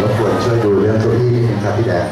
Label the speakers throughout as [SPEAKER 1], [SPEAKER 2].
[SPEAKER 1] รบกวนช่วยดูเรื่องเก้าอี้นิดนึงครับพี่แดง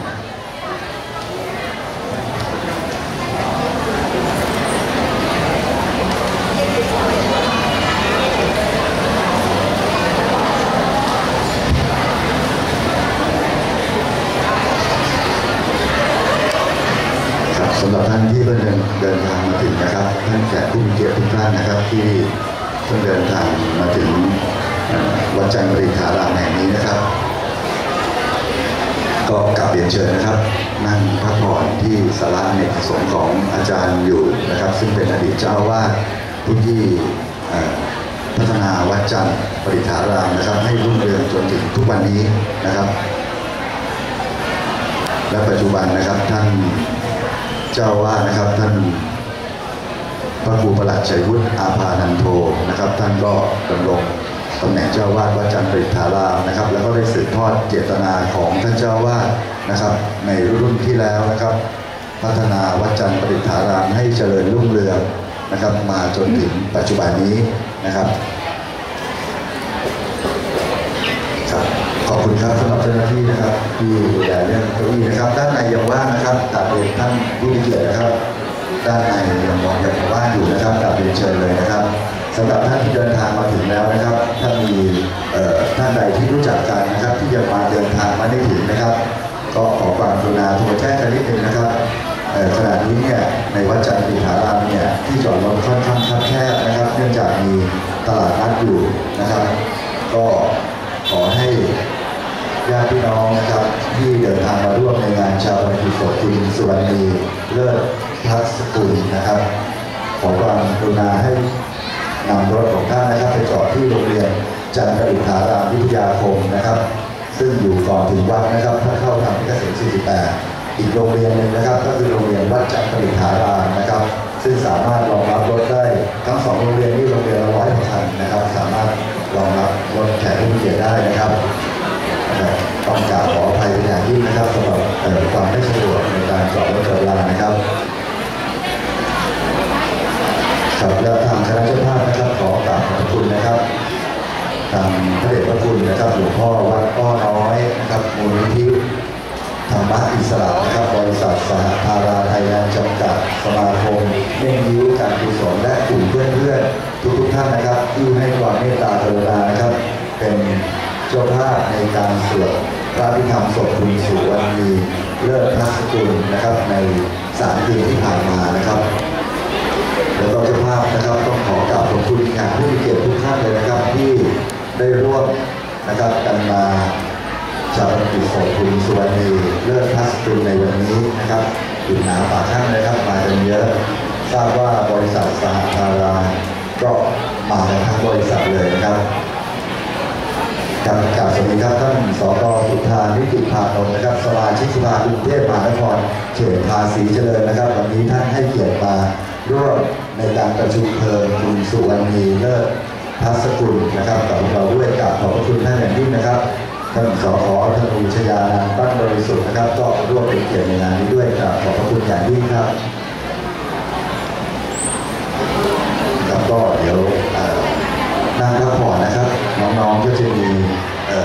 [SPEAKER 1] นะครับ และปัจจุบันนะครับท่านเจ้าวาสนะครับท่านพระครูประหลัดชัยวุฒิอาภานันโทนะครับ ท่านก็ดำรงตำแหน่งเจ้าวาสวัดจันทร์ปริฐารามนะครับ แล้วก็ได้สืบทอดเจตนาของท่านเจ้าวาสนะครับ ในรุ่นที่แล้วนะครับ พัฒนาวัดจันทร์ปริฐารามให้เจริญรุ่งเรืองนะครับ มาจนถึงปัจจุบันนี้นะครับขอบ คุณครับสำหรับเจ้าหน้าที่นะครับที่ดูแลเรื่องเก้าอี้นะครับ ด้านในยังว่างนะครับกราบเรียนท่านผู้มีเกียรตินะครับ ด้านในยังมองยังว่างอยู่นะครับกราบเรียนเชิญเลยนะครับสำหรับท่านที่เดินทางมาถึงแล้วนะครับถ้ามีท่านใดที่รู้จักกันนะครับ ที่ยังมาเดินทางมาได้ถึงนะครับ ก็ขอความกรุณาโทรแจ้งกันนิดนึงนะครับขณะนี้เนี่ยในวัดจันทร์ปิฐารามเนี่ยที่จอดรถค่อนข้างคับแคบนะครับ เนื่องจากมีตลาดนัดอยู่นะครับ ก็ขอให้ญาติพี่น้องนะครับ ทางมาร่วมในงานชาวบันทิศคุณสุวรรณีเลิศพัสกุลนะครับ ขอความกรุณาให้นำรถของท่านนะครับไปจอดที่โรงเรียนจันทริฐารามวิทยาคมนะครับ ซึ่งอยู่ก่อนถึงวัดนะครับถ้าเข้าทางพิเกษตร48 อีกโรงเรียนหนึ่งนะครับ ก็คือโรงเรียนวัดจันทริฐารามนะครับ ซึ่งสามารถรองรับรถได้ทั้งสองโรงเรียนนี้โรงเรียนละร้อยคันนะครับ สามารถรองรับรถแขกผู้มีเกียรติได้นะครับ ต้องกราบขออภัยเป็นอย่างยิ่งนะครับสำหรับความไม่สะดวกในการจอดรถจอดลานะครับครับแล้วทางคณะเจ้าภาพนะครับขอกราบขอบคุณนะครับทางพระเดชพระคุณนะครับหลวงพ่อวัดอ้อน้อยนะครับมูลนิธิธรรมะอิสระนะครับบริษัทสหธาราไทยแลนด์จำกัดสมาคมเม่งยิ้วการกุศลและกลุ่มเพื่อนๆทุกๆท่านนะครับ ที่ให้ความเมตตากรุณานะครับ เป็นเจ้าภาพในการสวด พระพิธรรมศพคุณสุวรรณีเลิศพัสกุลนะครับในสามปีที่ผ่านมานะครับ แล้วก็เจ้าภาพนะครับต้องขอกราบขอบคุณงานผู้มีเกียรติทุกท่านเลยนะครับ ที่ได้ร่วมนะครับกันมาชาวบัณฑิตของคุณสุวรรณีเลิศพัสกุลในวันนี้นะครับอยู่หนาป่าข้างนะครับมากันเยอะทราบว่าบริษัทสหธาราก็มากันทั้งบริษัทเลยนะครับ ครับกราบสวัสดีครับท่านสกสุธานิติพานนท์นะครับสมาชิกสภากรุงเทพมหานครเขตภาษีเจริญนะครับ วันนี้ท่านให้เกียรติมาร่วมในการประชุมเพลิงคุณสุวรรณีเลิศพัสกุลนะครับกับเราด้วยกราบขอบพระคุณท่านอย่างยิ่งนะครับท่านสขธนูชยานานท์บ้านบริสุทธิ์นะครับ ก็ร่วมเป็นเกียรติในงานนี้ด้วยกราบขอบพระคุณอย่างยิ่งครับแล้วก็เดี๋ยวนั่งพักผ่อนนะครับ น้องๆก็จะมี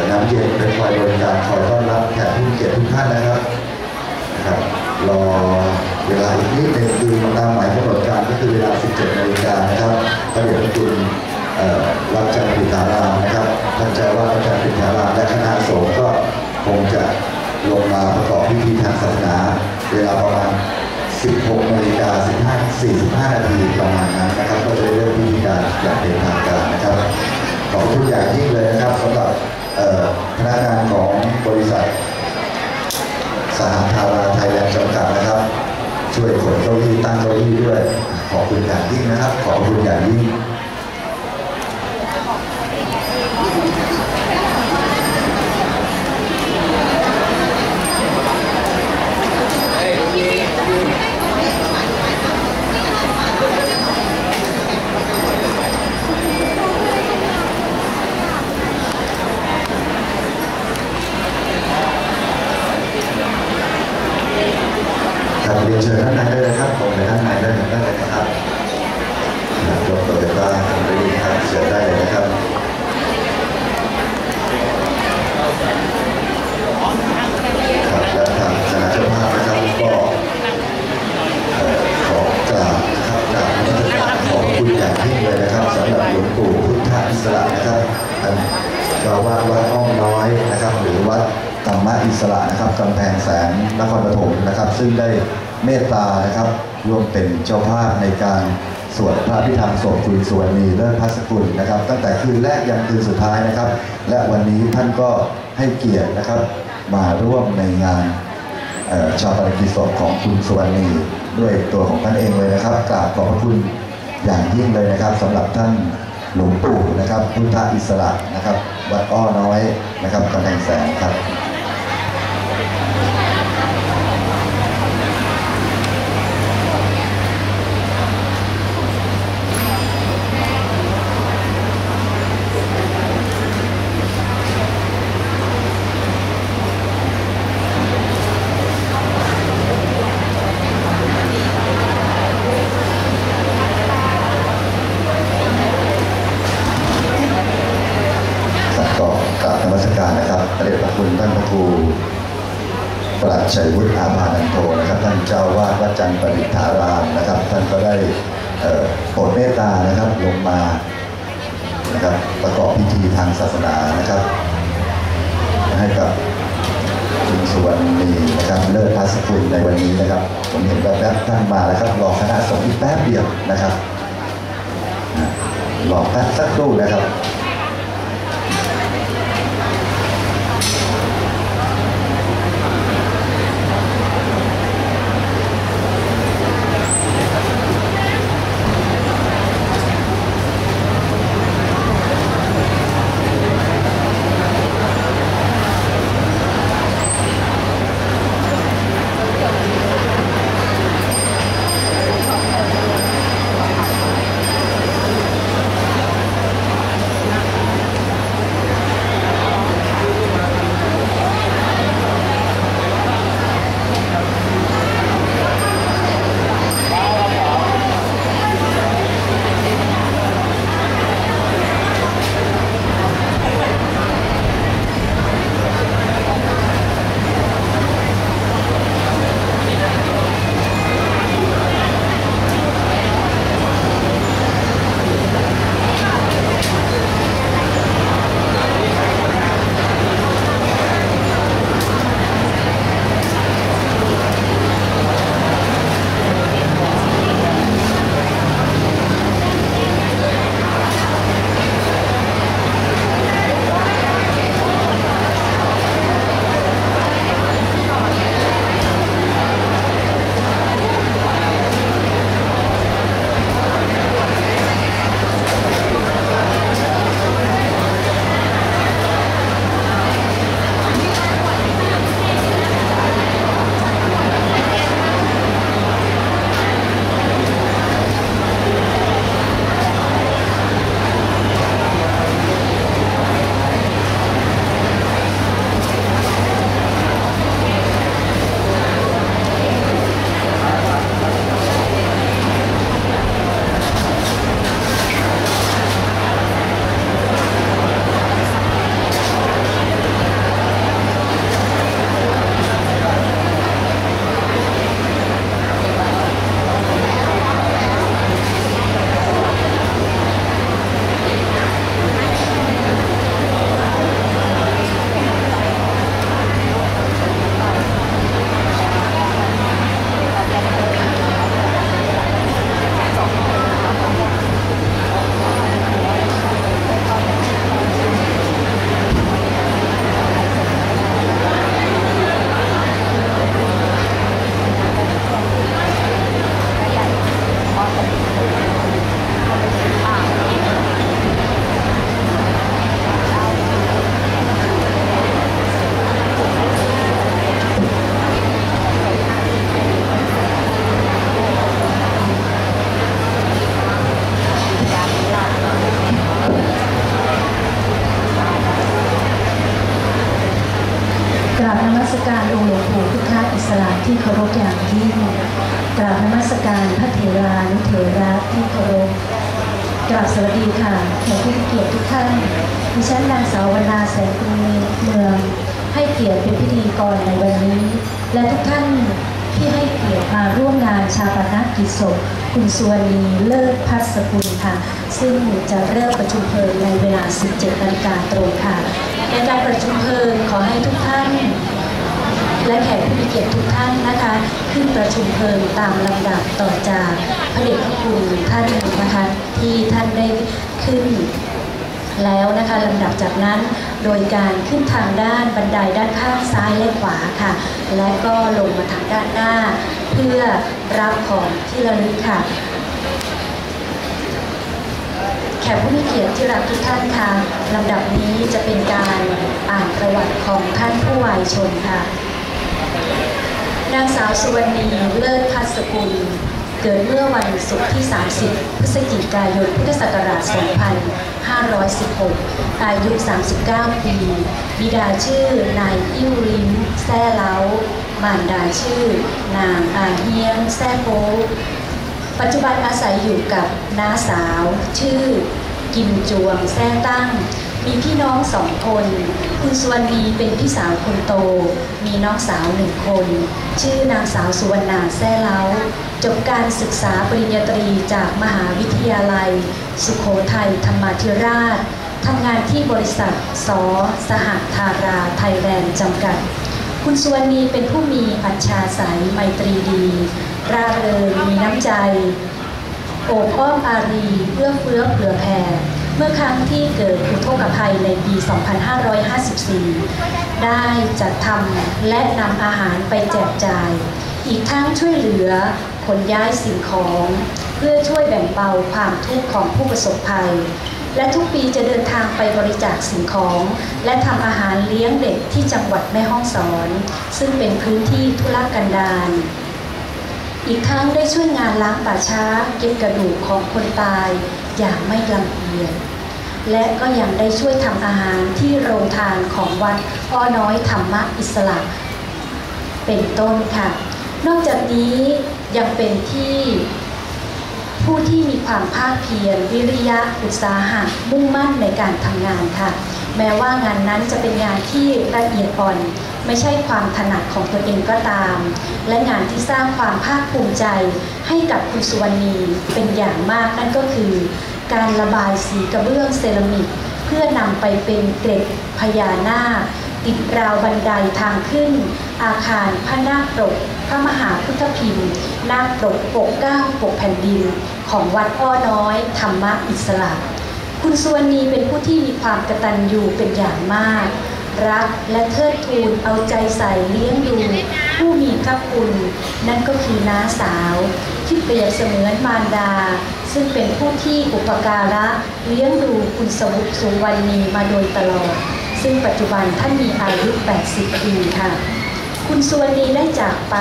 [SPEAKER 1] น้ำเย็นเป็นคอยบริการคอยต้อนรับแขกผู้เกียรติทุกท่านนะครับนะครับ รอเวลาอีกนิดหนึงคือตามหมายกำหนดการก็คือเวลา 17นาฬิกานะครับพระเดชพระคุณวัดจันทร์ปิฐารามนะครับท่านเจ้าว่าสวัดจันทร์ปิฐารามและคณะสงฆ์ก็คงจะลงมาประกอบพิธีทางศาสนา เวลาประมาณ 16นาฬิกา15 45 นาทีประมาณนั้นนะครับ ก็จะเริ่มพิธีการอย่างเป็นทางการนะครับ ขอบคุณอย่างยิ่งเลยนะครับสำหรับพนักงานของบริษัท สหธาราไทยแลนด์จำกัดนะครับ ช่วยขนเก้าอี้ตั้งเก้าอี้ด้วย ขอบคุณอย่างยิ่งนะครับ ขอบคุณอย่างยิ่ง ครับเรียนเชิญด้านในได้เลยครับผมไปด้านในได้เลยได้เลยนะครับครับรถโตโยต้า มะอิสระนะครับกำแพงแสนนครปฐมนะครับ ซึ่งได้เมตตานะครับร่วมเป็นเจ้าภาพในการสวดพระพิธรรมศพคุ ณีเลิศพัสกุลนะครับ ตั้งแต่คืนแรกยันคืนสุดท้ายนะครับ และวันนี้ท่านก็ให้เกียรตินะครับ มาร่วมในงานชาวปนกิจศพของคุณสุวรรณีด้วยตัวของท่านเองเลยนะครับกราบขอบพระคุณอย่างยิ่งเลยนะครับสำหรับท่านหลวงปู่นะครับ พุทธอิสระนะครับ วัดอ้อน้อยนะครับกำแพงแสนครับ สักก่อนกราบธรรมสการนะครับพระเดชพระคุณท่านพระครูปรา ชัยวุฒิอาภานันโทนะครับ ท่านเจ้าวาดวัดจันทร์ประดิษฐารามนะครับ ท่านก็ได้โปรดเมตตานะครับลงมานะครับประกอบพิธีทางศาสนานะครับ ให้กับคุณสุวรรณีนะครับเลิศพัสกุลในวันนี้นะครับ ผมเห็นแบบแบบๆท่านมาแล้วครับรอคณะสงฆ์อีกแป๊บเดียวนะครับรอแป๊บสักครู่นะครับ
[SPEAKER 2] ชาปนกิจศพคุณสุวรรณีเลิศพัสกุลค่ะ ซึ่งจะเริ่มประชุมเพลิงในเวลา 17นาฬิกาตรงค่ะ ในการประชุมเพลิงขอให้ทุกท่าน และแขกผู้มีเกียรติทุกท่านนะคะ ขึ้นประชุมเพลิงตามลำดับต่อจากพระเดชพระคุณท่านนะคะที่ท่านได้ขึ้นแล้วนะคะลำดับจากนั้นโดยการขึ้นทางด้านบันไดด้านข้างซ้ายและขวาค่ะ และก็ลงมาทางด้านหน้า พื่อรับของที่ระลึกค่ะ แขกผู้มีเกียรติที่รักทุกท่านค่ะลำดับนี้จะเป็นการอ่านประวัติของท่านผู้วายชนค่ะ นางสาวสุวรรณีเลิศพัสกุลเกิดเมื่อวันศุกร์ที่ 30 พฤศจิกายน พุทธศักราช 2516 อายุ 39 ปี บิดาชื่อนายอิ่วลิ้มแซ่เล้า มารดาชื่อ นางอาเฮียงแซ่โปปัจจุบันอาศัยอยู่กับน้าสาว ชื่อ กิมจวงแซ่ตั้ง มีพี่น้องสองคน คุณสุวรรณีเป็นพี่สาวคนโต มีน้องสาวหนึ่งคน ชื่อนางสาวสุวรรณาแซ่เล้า จบการศึกษาปริญญาตรีจากมหาวิทยาลัย สุโขทัยธรรมาธิราชทำงานที่บริษัทสสหธาราไทยแลนด์จำกัด คุณสุวรรณีเป็นผู้มีอัจฉาสายไมตรีดี ร่าเริงมีน้ำใจโอบอ้อมอารีเพื่อเฟื้อเผื่อแผ่ เมื่อครั้งที่เกิดอุทกภัยในปี 2554 ได้จัดทำและนำอาหารไปแจกจ่าย อีกทั้งช่วยเหลือขนย้ายสิ่งของ เพื่อช่วยแบ่งเบาความทุกข์ของผู้ประสบภัย และทุกปีจะเดินทางไปบริจาคสิ่งของ และทำอาหารเลี้ยงเด็กที่จังหวัดแม่ฮ่องสอน ซึ่งเป็นพื้นที่ทุรกันดารอีกทั้งได้ช่วยงานล้างป่าช้าเก็บกระดูกของคนตายอย่างไม่ลำเอียงและก็ยังได้ช่วยทำอาหารที่โรงทานของวัดอ้อน้อยธรรมอิสระ เป็นต้นค่ะ นอกจากนี้ยังเป็นที่ ผู้ที่มีความภาคเพียรวิริยะอุตสาหะมุ่งมั่นในการทำงานค่ะ แม้ว่างานนั้นจะเป็นงานที่ละเอียดอ่อน ไม่ใช่ความถนัดของตนเองก็ตาม และงานที่สร้างความภาคภูมิใจ ให้กับคุณสุวรรณีเป็นอย่างมากนั่นก็คือ การระบายสีกระเบื้องเซรามิก เพื่อนำไปเป็นเกร็ดพญานาคติดราวบันไดทางขึ้น อาคารพระนาคปรก พระมหาพุทธพิมพ์นาคปกปกเก้าปกแผ่นดิน ของวัดอ้อน้อย ธรรมอิสระคุณสุวรรณีเป็นผู้ที่มีความกตัญญูเป็นอย่างมาก รักและเทิดทูนเอาใจใส่เลี้ยงดูผู้มีพระคุณ นั่นก็คือน้าสาว ที่เปรียบเสมือนมารดา ซึ่งเป็นผู้ที่อุปการะเลี้ยงดูคุณสมุทรสุวรรณีมาโดยตลอด ซึ่งปัจจุบันท่านมีอายุ 80 ปีค่ะ คุณสุวรรณีได้จากไป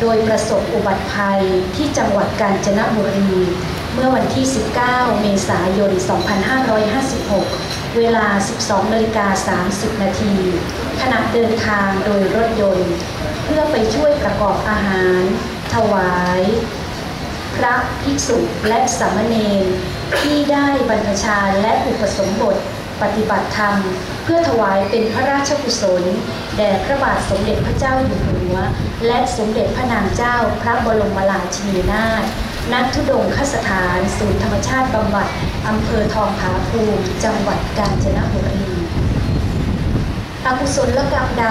[SPEAKER 2] โดยประสบอุบัติภัยที่จังหวัดกาญจนบุรี เมื่อวันที่ 19 เมษายน 2556 เวลา 12นาฬิกา30 นาทีขณะเดินทางโดยรถยนต์ เพื่อไปช่วยประกอบอาหาร ถวาย พระภิกษุและสามเณรที่ได้บรรพชาและอุปสมบท ปฏิบัติธรรม เพื่อถวายเป็นพระราชกุศล แด่พระบาทสมเด็จพระเจ้าอยู่หัว และสมเด็จพระนางเจ้าพระบรมราชินีนาถณทุดงคสถาน ศูนย์ธรรมชาติบำบัดอำเภอทองผาภูมิ จังหวัดกาญจนบุรีอกุศลกรรมใด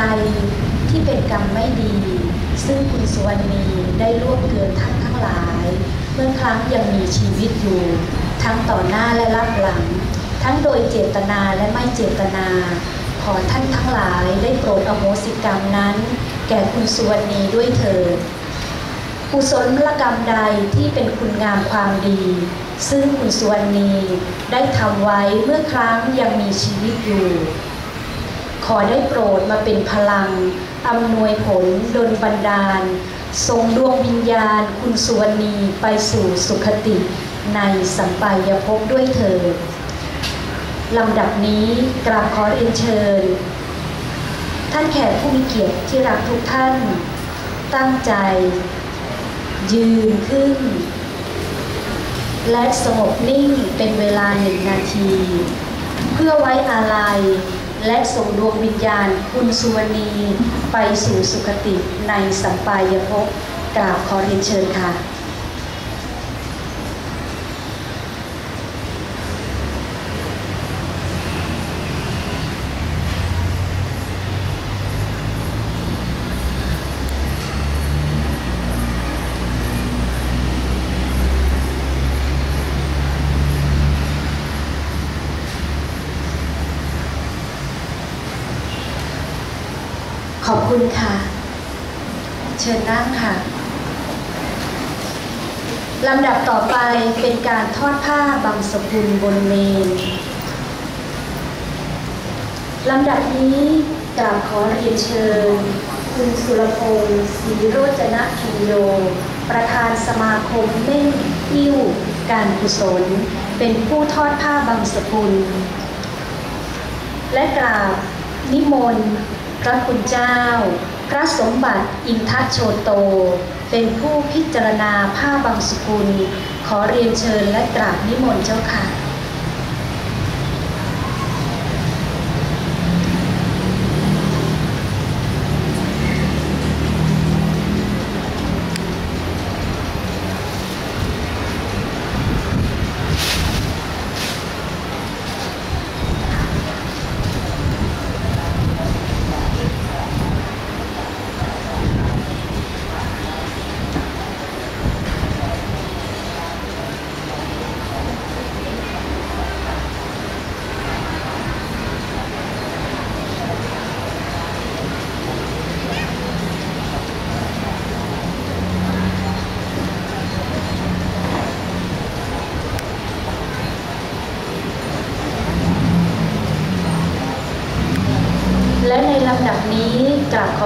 [SPEAKER 2] ที่เป็นกรรมไม่ดี ซึ่งคุณสุวรรณีได้ล่วงเกินท่านทั้งหลาย เมื่อครั้งยังมีชีวิตอยู่ ทั้งต่อหน้าและรับหลัง ทั้งโดยเจตนาและไม่เจตนา ขอท่านทั้งหลายได้โปรดอโหสิกรรมนั้น แก่คุณสุวรรณีด้วยเถิดกุศลกรรมใดที่เป็นคุณงามความดี ซึ่งคุณสุวรรณีได้ทำไว้เมื่อครั้งยังมีชีวิตอยู่ ขอได้โปรดมาเป็นพลังอำนวยผลดลบันดาลทรงดวงวิญญาณคุณสุวรรณีไปสู่สุขติในสัมปายภพด้วยเถิด ลำดับนี้กราบขอเรียนเชิญ ท่านแขกผู้มีเกียรติที่รักทุกท่าน ตั้งใจ ยืนขึ้น และสงบนิ่งเป็นเวลาหนึ่งนาที เพื่อไว้อาลัยและส่งดวงวิญญาณคุณสุวรรณี ไปสู่สุคติในสัมปายภพกราบขอเรียนเชิญค่ะ คุณค่ะ เชิญนั่งค่ะ ลำดับต่อไปเป็นการทอดผ้าบังสกุลบนเมนลำดับนี้กราบขอเรียนเชิญ คุณสุรพงศ์ศรีโรจนะพิโย ประธานสมาคมเม่นอิ้วการกุศล เป็นผู้ทอดผ้าบังสกุล และกราบนิมนต์ พระคุณเจ้า พระสมบัติอินทโชโต เป็นผู้พิจารณาผ้าบางสกุล ขอเรียนเชิญและกราบนิมนต์เจ้าค่ะ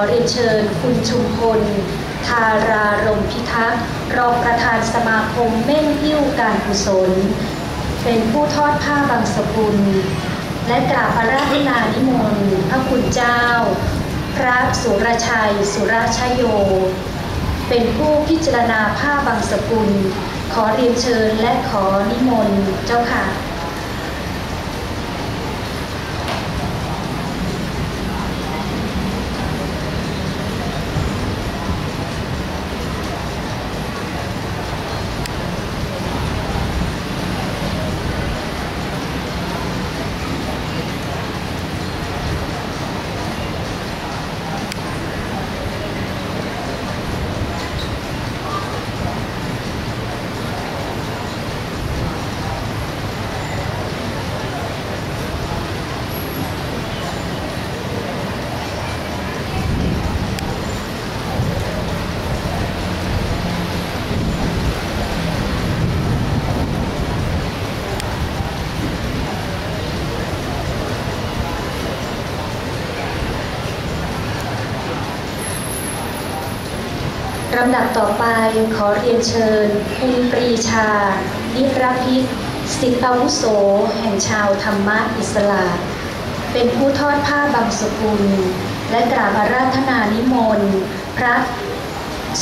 [SPEAKER 2] เรียนเชิญ คุณชุมพล ทารารมพิทักษ์ รองประธานสมาคมเม่นหิ้วการกุศล เป็นผู้ทอดผ้าบางสกุล และกราบพระราชนานิมนต์พระคุณเจ้า พระสุรชัย สุรชโย เป็นผู้พิจารณาผ้าบางสกุล ขอเรียนเชิญและขอนิมนต์เจ้าค่ะำดับต่อไปขอเรียนเชิญ คุณปรีชา นิรพิษสิทธิอาวุโส แห่งชาวธรรมะอิสลามเป็นผู้ทอดผ้าบางสกุล และกราบอาราธนานิมนต์ พระ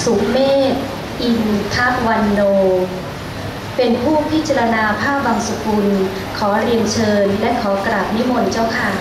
[SPEAKER 2] สุเมธอินทวันโน เป็นผู้พิจารณาผ้าบางสกุล ขอเรียนเชิญและขอกราบนิมนต์เจ้าค่ะ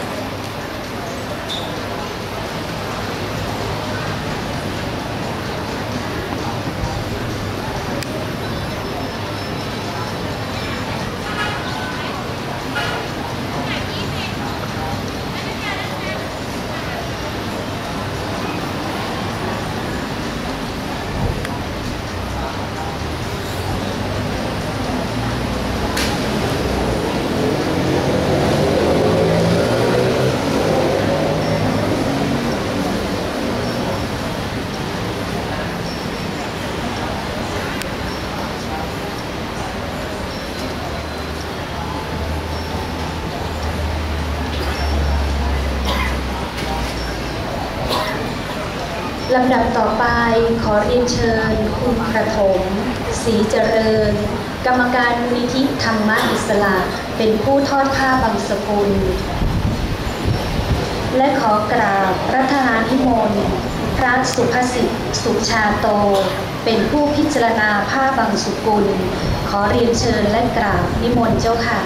[SPEAKER 2] ลำดับต่อไปขอเรียนเชิญคุณประถมศรีเจริญ กรรมการมูลนิธิธรรมะอิสระเป็นผู้ทอดผ้าบางสกุล และขอกราบรัตนานิมนต์พระสุภสิทธิ์สุชาโต เป็นผู้พิจารณาผ้าบางสกุล ขอเรียนเชิญและกราบนิมนต์เจ้าค่ะ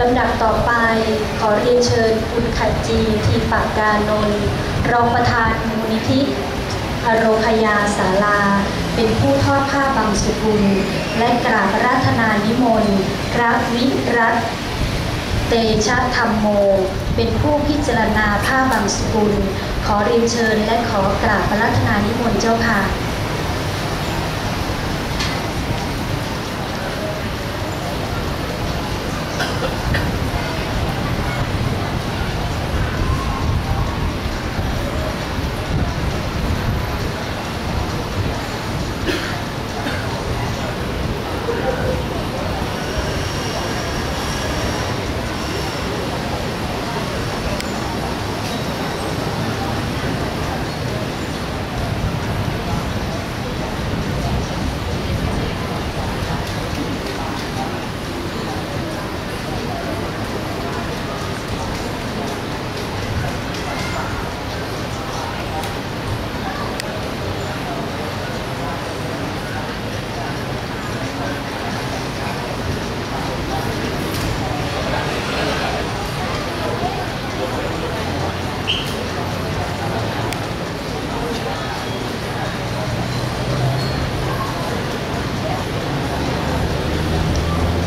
[SPEAKER 2] ล ลำดับต่อไปข อเรียนเชิญคุณขัดจีทีปากกานนท์รองประธานมูลนิธิอโรคยาสาลา เป็นผู้ทอดผ้าบางสุกุล และกราบราธนานิมนต์พระวิรัตเตชะธรรมโม เป็นผู้พิจารณาผ้าบางสุกุล ขอเรียนเชิญและขอกราบระรัตนานิมนต์เจ้าค่ะ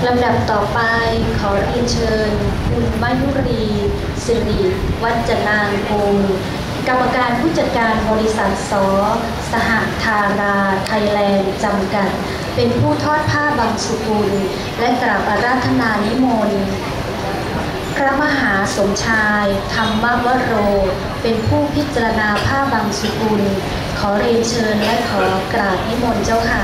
[SPEAKER 2] ลำดับต่อไปขอเรีย นเชิญคุณมายุรีสิริวัจนางกูลกรรมการผู้จัดการบริษัทสอสหธาราไทยแลนด์จำกัด เป็นผู้ทอดผ้าบางสุกุล และกราบอาราธนานิมนต์พระมหาสมชาย ธรรมวโร เป็นผู้พิจารณาผ้าบางสุกุล ขอเรียนเชิญและขอกราบนิมนต์เจ้าค่ะ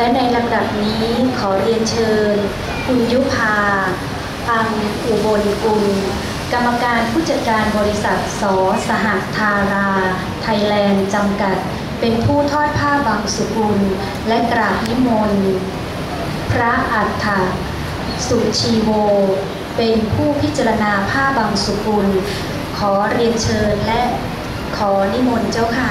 [SPEAKER 2] และในลำดับนี้ขอเรียนเชิญ คุณยุพาอังอุบลกุล กรรมการผู้จัดการบริษัทสอสหธารา ไทยแลนด์จำกัด เป็นผู้ทอดผ้าบางสุกุล และกราบนิมนต์ พระอัฏฐสุชีโว เป็นผู้พิจารณาผ้าบางสุกุล ขอเรียนเชิญและขอนิมนต์เจ้าค่ะ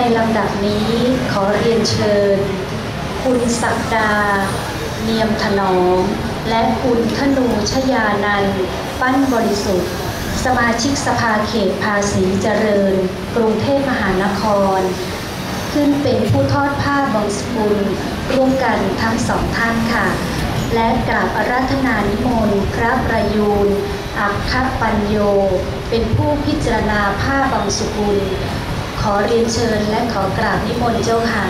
[SPEAKER 2] ในลำดับนี้ขอเรียนเชิญ คุณศักดา เนียมถนอม และคุณธนูชยานันท์ปั้นบริสุทธิ์ สมาชิกสภาเขตภาษีเจริญ กรุงเทพมหานคร ขึ้นเป็นผู้ทอดผ้าบางสกุลร่วมกันทั้งสองท่านค่ะ และกราบอาราธนานิมนต์พระประยูนอัคคปัญโย เป็นผู้พิจารณาผ้าบางสุกุล ขอเรียนเชิญและขอกราบนิมนต์เจ้าค่ะ